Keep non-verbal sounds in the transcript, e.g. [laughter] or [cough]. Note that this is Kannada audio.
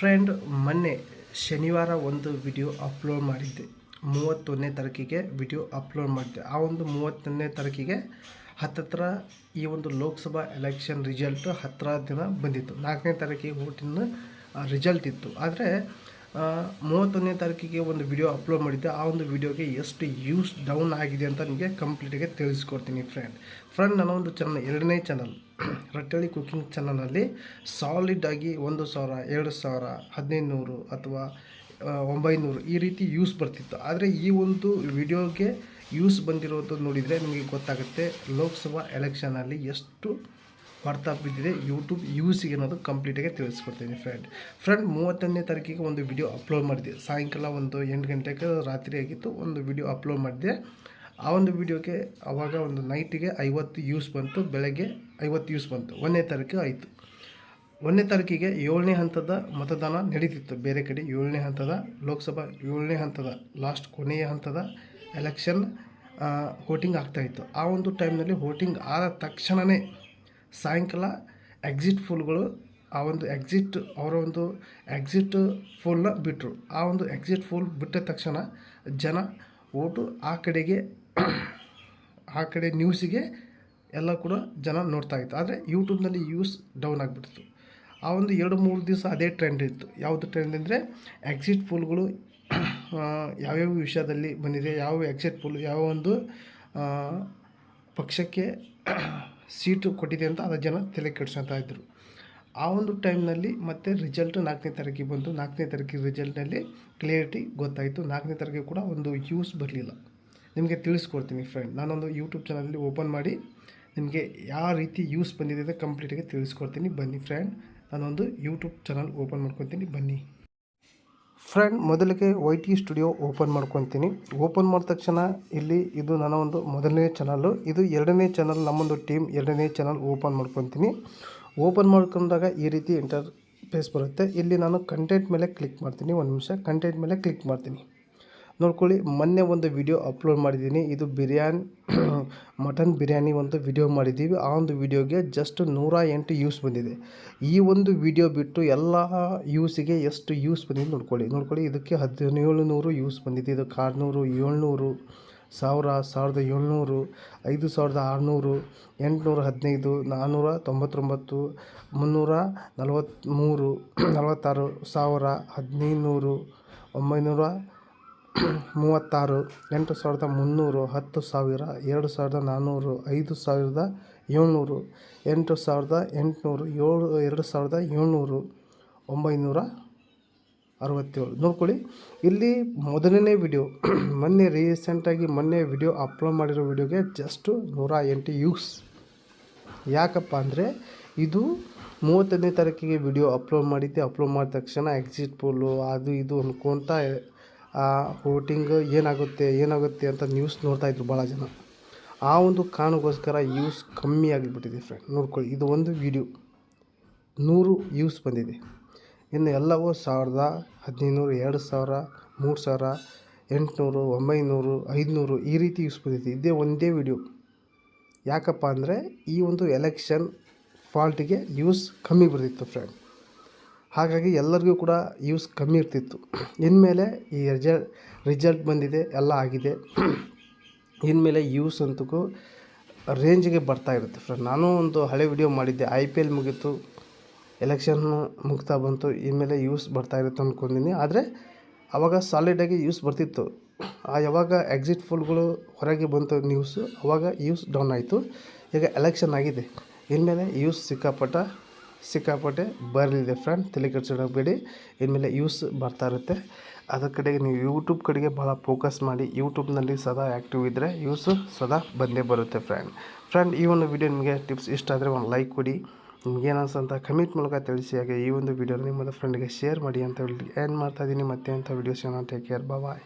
ಫ್ರೆಂಡ್ ಮೊನ್ನೆ ಶನಿವಾರ ಒಂದು ವಿಡಿಯೋ ಅಪ್ಲೋಡ್ ಮಾಡಿದ್ದೆ. ಮೂವತ್ತೊಂದನೇ ತಾರೀಕಿಗೆ ವಿಡಿಯೋ ಅಪ್ಲೋಡ್ ಮಾಡಿದ್ದೆ. ಆ ಒಂದು ಮೂವತ್ತೊಂದನೇ ತಾರೀಕಿಗೆ ಹತ್ತತ್ರ ಈ ಒಂದು ಲೋಕಸಭಾ ಎಲೆಕ್ಷನ್ ರಿಸಲ್ಟ್ ಹತ್ತಿರ ದಿನ ಬಂದಿತ್ತು. ನಾಲ್ಕನೇ ತಾರೀಕಿಗೆ ಓಟಿನ ರಿಸಲ್ಟ್ ಇತ್ತು. ಆದರೆ ಮೂವತ್ತೊಂದನೇ ತಾರೀಕಿಗೆ ಒಂದು ವಿಡಿಯೋ ಅಪ್ಲೋಡ್ ಮಾಡಿದ್ದೆ. ಆ ಒಂದು ವಿಡಿಯೋಗೆ ಎಷ್ಟು ಯೂಸ್ ಡೌನ್ ಆಗಿದೆ ಅಂತ ನಿಮಗೆ ಕಂಪ್ಲೀಟಾಗಿ ತಿಳಿಸ್ಕೊಡ್ತೀನಿ ಫ್ರೆಂಡ್ ಫ್ರೆಂಡ್ ನನ್ನ ಒಂದು ಚಾನಲ್ ಎರಡನೇ ಚಾನಲ್ ರಟ್ಟಳ್ಳಿ ಕುಕ್ಕಿಂಗ್ ಚಾನಲಲ್ಲಿ ಸಾಲಿಡ್ ಆಗಿ ಒಂದು ಸಾವಿರ, ಎರಡು ಸಾವಿರ ಹದಿನೈದು ನೂರು ಅಥವಾ ಒಂಬೈನೂರು ಈ ರೀತಿ ಯೂಸ್ ಬರ್ತಿತ್ತು. ಆದರೆ ಈ ಒಂದು ವಿಡಿಯೋಗೆ ಯೂಸ್ ಬಂದಿರೋದು ನೋಡಿದರೆ ನಿಮಗೆ ಗೊತ್ತಾಗುತ್ತೆ ಲೋಕಸಭಾ ಎಲೆಕ್ಷನಲ್ಲಿ ಎಷ್ಟು ಬರ್ತಾ ಬಿದ್ದಿದೆ ಯೂಟ್ಯೂಬ್ ಯೂಸಿಗೆ ಅನ್ನೋದು ಕಂಪ್ಲೀಟಾಗಿ ತಿಳಿಸ್ಕೊಡ್ತೀನಿ ಫ್ರೆಂಡ್ ಫ್ರೆಂಡ್ ಮೂವತ್ತೊಂದನೇ ತಾರೀಕಿಗೆ ಒಂದು ವಿಡಿಯೋ ಅಪ್ಲೋಡ್ ಮಾಡಿದೆ ಸಾಯಂಕಾಲ ಒಂದು ಎಂಟು ಗಂಟೆಗೆ ರಾತ್ರಿ ಆಗಿತ್ತು, ಒಂದು ವಿಡಿಯೋ ಅಪ್ಲೋಡ್ ಮಾಡಿದೆ ಆ ಒಂದು ವಿಡಿಯೋಗೆ ಆವಾಗ ಒಂದು ನೈಟಿಗೆ ಐವತ್ತು ಯೂಸ್ ಬಂತು, ಬೆಳಗ್ಗೆ ಐವತ್ತು ಯೂಸ್ ಬಂತು. ಒಂದನೇ ತಾರೀಕು ಆಯಿತು. ಒಂದನೇ ತಾರೀಕಿಗೆ ಏಳನೇ ಹಂತದ ಮತದಾನ ನಡೀತಿತ್ತು. ಬೇರೆ ಕಡೆ ಏಳನೇ ಹಂತದ ಲೋಕಸಭಾ, ಏಳನೇ ಹಂತದ ಲಾಸ್ಟ್ ಕೊನೆಯ ಹಂತದ ಎಲೆಕ್ಷನ್ ವೋಟಿಂಗ್ ಆಗ್ತಾಯಿತ್ತು ಆ ಒಂದು ಟೈಮ್ನಲ್ಲಿ ವೋಟಿಂಗ್ ಆದ ತಕ್ಷಣವೇ ಸಾಯಂಕಾಲ ಎಕ್ಸಿಟ್ ಫೋಲ್ಗಳು ಆ ಒಂದು ಎಕ್ಸಿಟ್ ಅವರ ಒಂದು ಎಕ್ಸಿಟ್ ಫೋಲ್ನ ಬಿಟ್ಟರು ಆ ಒಂದು ಎಕ್ಸಿಟ್ ಫೋಲ್ ಬಿಟ್ಟ ತಕ್ಷಣ ಜನ ಓಟು ಆ ಕಡೆಗೆ ಆ ಕಡೆ ನ್ಯೂಸಿಗೆ ಎಲ್ಲ ಕೂಡ ಜನ ನೋಡ್ತಾ ಇತ್ತು. ಆದರೆ ಯೂಟ್ಯೂಬ್ನಲ್ಲಿ ಯೂಸ್ ಡೌನ್ ಆಗಿಬಿಡ್ತು ಆ ಒಂದು ಎರಡು ಮೂರು ದಿವಸ ಅದೇ ಟ್ರೆಂಡ್ ಇತ್ತು. ಯಾವುದು ಟ್ರೆಂಡ್ ಅಂದರೆ ಎಕ್ಸಿಟ್ ಪೋಲ್ಗಳು ಯಾವ್ಯಾವ ವಿಷಯದಲ್ಲಿ ಬಂದಿದೆ, ಯಾವ ಎಕ್ಸಿಟ್ ಪೋಲ್ ಯಾವ ಒಂದು ಪಕ್ಷಕ್ಕೆ ಸೀಟು ಕೊಟ್ಟಿದೆ ಅಂತ ಅದು ಜನ ತಲೆ ಕೆಡ್ಸ್ಕೊತಾ ಇದ್ದರು ಆ ಒಂದು ಟೈಮ್ನಲ್ಲಿ ಮತ್ತೆ ರಿಸಲ್ಟ್ ನಾಲ್ಕನೇ ತಾರೀಕಿಗೆ ಬಂತು. ನಾಲ್ಕನೇ ತಾರೀಕಿಗೆ ರಿಸಲ್ಟ್ನಲ್ಲಿ ಕ್ಲಿಯರಿಟಿ ಗೊತ್ತಾಯಿತು. ನಾಲ್ಕನೇ ತಾರೀಕಿಗೆ ಕೂಡ ಒಂದು ಯೂಸ್ ಬರಲಿಲ್ಲ. ನಿಮಗೆ ತಿಳಿಸ್ಕೊಡ್ತೀನಿ ಫ್ರೆಂಡ್ ನಾನೊಂದು ಯೂಟ್ಯೂಬ್ ಚಾನಲಲ್ಲಿ ಓಪನ್ ಮಾಡಿ ನಿಮಗೆ ಯಾವ ರೀತಿ ಯೂಸ್ ಬಂದಿದೆ ಅಂತ ಕಂಪ್ಲೀಟಾಗಿ ತಿಳಿಸ್ಕೊಡ್ತೀನಿ. ಬನ್ನಿ ಫ್ರೆಂಡ್ ನಾನೊಂದು ಯೂಟ್ಯೂಬ್ ಚಾನಲ್ ಓಪನ್ ಮಾಡ್ಕೊತೀನಿ. ಬನ್ನಿ. ಫ್ರೆಂಡ್ ಮೊದಲಿಗೆ ವೈ ಟಿ ಸ್ಟುಡಿಯೋ ಓಪನ್ ಮಾಡ್ಕೊತೀನಿ. ಓಪನ್ ಮಾಡಿದ ತಕ್ಷಣ ಇಲ್ಲಿ ಇದು ನನ್ನ ಒಂದು ಮೊದಲನೇ ಚಾನಲ್ಲು ಇದು ಎರಡನೇ ಚಾನಲ್ ನಮ್ಮೊಂದು ಟೀಮ್ ಎರಡನೇ ಚಾನಲ್ ಓಪನ್ ಮಾಡ್ಕೊತೀನಿ. ಓಪನ್ ಮಾಡ್ಕೊಂಡಾಗ ಈ ರೀತಿ ಇಂಟರ್ ಫೇಸ್ ಬರುತ್ತೆ. ಇಲ್ಲಿ ನಾನು ಕಂಟೆಂಟ್ ಮೇಲೆ ಕ್ಲಿಕ್ ಮಾಡ್ತೀನಿ. ಒಂದು ನಿಮಿಷ. ಕಂಟೆಂಟ್ ಮೇಲೆ ಕ್ಲಿಕ್ ಮಾಡ್ತೀನಿ. ನೋಡ್ಕೊಳ್ಳಿ, ಮೊನ್ನೆ ಒಂದು ವಿಡಿಯೋ ಅಪ್ಲೋಡ್ ಮಾಡಿದ್ದೀನಿ. ಇದು ಬಿರಿಯಾನಿ, [clears throat] ಮಟನ್ ಬಿರಿಯಾನಿ ಒಂದು ವಿಡಿಯೋ ಮಾಡಿದ್ದೀವಿ. ಆ ಒಂದು ವಿಡಿಯೋಗೆ ಜಸ್ಟ್ ನೂರ ಎಂಟು ಯೂಸ್ ಬಂದಿದೆ. ಈ ಒಂದು ವಿಡಿಯೋ ಬಿಟ್ಟು ಎಲ್ಲ ಯೂಸಿಗೆ ಎಷ್ಟು ಯೂಸ್ ಬಂದಿದೆ ನೋಡ್ಕೊಳ್ಳಿ. ನೋಡ್ಕೊಳ್ಳಿ, ಇದಕ್ಕೆ ಹದಿನೇಳು ನೂರು ಯೂಸ್ ಬಂದಿದೆ. ಇದಕ್ಕೆ ಆರುನೂರು, ಏಳ್ನೂರು, ಸಾವಿರ, ಸಾವಿರದ ಏಳ್ನೂರು, ಐದು ಸಾವಿರದ ಆರುನೂರು, ಎಂಟುನೂರ ಹದಿನೈದು ನಾನ್ನೂರ ತೊಂಬತ್ತೊಂಬತ್ತು, ಮುನ್ನೂರ ನಲವತ್ತ್ಮೂರು, [clears throat] ನಲವತ್ತಾರು, ಸಾವಿರ ಹದಿನೈದು ನೂರು ಒಂಬೈನೂರ ಮೂವತ್ತಾರು, ಎಂಟು ಸಾವಿರದ ಮುನ್ನೂರು, ಹತ್ತು ಸಾವಿರ, ಎರಡು ಸಾವಿರದ ನಾನ್ನೂರು ಐದು ಸಾವಿರದ ಏಳ್ನೂರು, ಎಂಟು ಸಾವಿರದ ಎಂಟುನೂರು, ಏಳು, ಎರಡು ಸಾವಿರದ ಏಳ್ನೂರು, ಒಂಬೈನೂರ ಅರವತ್ತೇಳು. ನೋಡ್ಕೊಳ್ಳಿ. ಇಲ್ಲಿ ಮೊದಲನೇ ವಿಡಿಯೋ. ಮೊನ್ನೆ ರೀಸೆಂಟಾಗಿ ಮೊನ್ನೆ ವಿಡಿಯೋ ಅಪ್ಲೋಡ್ ಮಾಡಿರೋ ವಿಡಿಯೋಗೆ ಜಸ್ಟು ನೂರ ಎಂಟು ಯೂಸ್ ಯಾಕಪ್ಪ ಅಂದರೆ ಇದು ಮೂವತ್ತನೇ ತಾರೀಕಿಗೆ ವಿಡಿಯೋ ಅಪ್ಲೋಡ್ ಮಾಡಿದ್ದೆ. ಅಪ್ಲೋಡ್ ಮಾಡಿದ ತಕ್ಷಣ ಎಕ್ಸಿಟ್ ಪೋಲು ಅದು ಇದು ಅನ್ಕೊತ ವೋಟಿಂಗ್ ಏನಾಗುತ್ತೆ ಏನಾಗುತ್ತೆ ಅಂತ ನ್ಯೂಸ್ ನೋಡ್ತಾಯಿದ್ರು ಭಾಳ ಜನ. ಆ ಒಂದು ಕಾರಣಕ್ಕೋಸ್ಕರ ಯೂಸ್ ಕಮ್ಮಿ ಆಗಿಬಿಟ್ಟಿದೆ ಫ್ರೆಂಡ್ ನೋಡ್ಕೊಳ್ಳಿ, ಇದು ಒಂದು ವಿಡಿಯೋ ನೂರು ಯೂಸ್ ಬಂದಿದೆ. ಇನ್ನು ಎಲ್ಲವೂ ಸಾವಿರದ ಹದಿನೈದುನೂರು, ಎರಡು ಸಾವಿರ, ಮೂರು ಸಾವಿರ, ಎಂಟುನೂರು, ಒಂಬೈನೂರು, ಐದುನೂರು ಈ ರೀತಿ ಯೂಸ್ ಬಂದಿದೆ. ಇದೇ ಒಂದೇ ವಿಡಿಯೋ ಯಾಕಪ್ಪ ಅಂದರೆ ಈ ಒಂದು ಎಲೆಕ್ಷನ್ ಫಾಲ್ಟಿಗೆ ಯೂಸ್ ಕಮ್ಮಿ ಬರ್ತಿತ್ತು ಫ್ರೆಂಡ್ ಹಾಗಾಗಿ ಎಲ್ಲರಿಗೂ ಕೂಡ ಯೂಸ್ ಕಮ್ಮಿ ಇರ್ತಿತ್ತು. ಇನ್ಮೇಲೆ ಈ ರಿಜಲ್ ರಿಜಲ್ಟ್ ಬಂದಿದೆ, ಎಲ್ಲ ಆಗಿದೆ. ಇನ್ಮೇಲೆ ಯೂಸ್ ಅಂತೂ ರೇಂಜಿಗೆ ಬರ್ತಾ ಇರುತ್ತೆ ಫ್ರೆಂಡ್. ನಾನು ಒಂದು ಹಳೆ ವಿಡಿಯೋ ಮಾಡಿದ್ದೆ, ಐ ಪಿ ಎಲ್ ಮುಗೀತು, ಎಲೆಕ್ಷನ್ ಮುಗ್ತಾ ಬಂತು, ಇನ್ಮೇಲೆ ಯೂಸ್ ಬರ್ತಾ ಇರುತ್ತೆ ಅಂದ್ಕೊಂಡಿನಿ ಆದರೆ ಆವಾಗ ಸಾಲಿಡಾಗಿ ಯೂಸ್ ಬರ್ತಿತ್ತು. ಆ ಯಾವಾಗ ಎಕ್ಸಿಟ್ ಫುಲ್ಗಳು ಹೊರಗೆ ಬಂತು ನ್ಯೂಸು ಅವಾಗ ಯೂಸ್ ಡೌನ್ ಆಯಿತು. ಈಗ ಎಲೆಕ್ಷನ್ ಆಗಿದೆ. ಇನ್ಮೇಲೆ ಯೂಸ್ ಸಿಕ್ಕಾಪಟ್ಟ ಸಿಕ್ಕಾಪಟ್ಟೆ ಬರಲಿದೆ ಫ್ರೆಂಡ್ ತಲೆ ಕೆಡ್ಸ್ಕೊಳಬೇಡಿ ಇನ್ಮೇಲೆ ಯೂಸ್ ಬರ್ತಾ ಇರುತ್ತೆ. ಅದರ ಕಡೆಗೆ ನೀವು ಯೂಟ್ಯೂಬ್ ಕಡೆಗೆ ಭಾಳ ಫೋಕಸ್ ಮಾಡಿ. ಯೂಟ್ಯೂಬ್ನಲ್ಲಿ ಸದಾ ಆ್ಯಕ್ಟಿವ್ ಇದ್ದರೆ ಯೂಸು ಸದಾ ಬಂದೇ ಬರುತ್ತೆ ಫ್ರೆಂಡ್ ಫ್ರೆಂಡ್ ಈ ಒಂದು ವಿಡಿಯೋ ನಿಮಗೆ ಟಿಪ್ಸ್ ಇಷ್ಟ ಆದರೆ ಒಂದು ಲೈಕ್ ಕೊಡಿ. ನಿಮಗೇನಿಸಂತ ಏನು ಕಮೆಂಟ್ ಮೂಲಕ ತಿಳಿಸಿ. ಹಾಗೆ ಈ ಒಂದು ವಿಡಿಯೋನ ನಿಮ್ಮದು ಫ್ರೆಂಡ್ಗೆ ಶೇರ್ ಮಾಡಿ ಅಂತ ಹೇಳಿ. ಏನು ಮಾಡ್ತಾ ಇದ್ದೀನಿ. ಮತ್ತೆ ಅಂತ ವೀಡಿಯೋಸ್ ಟೇಕ್ ಕೇರ್ ಬಾಯ್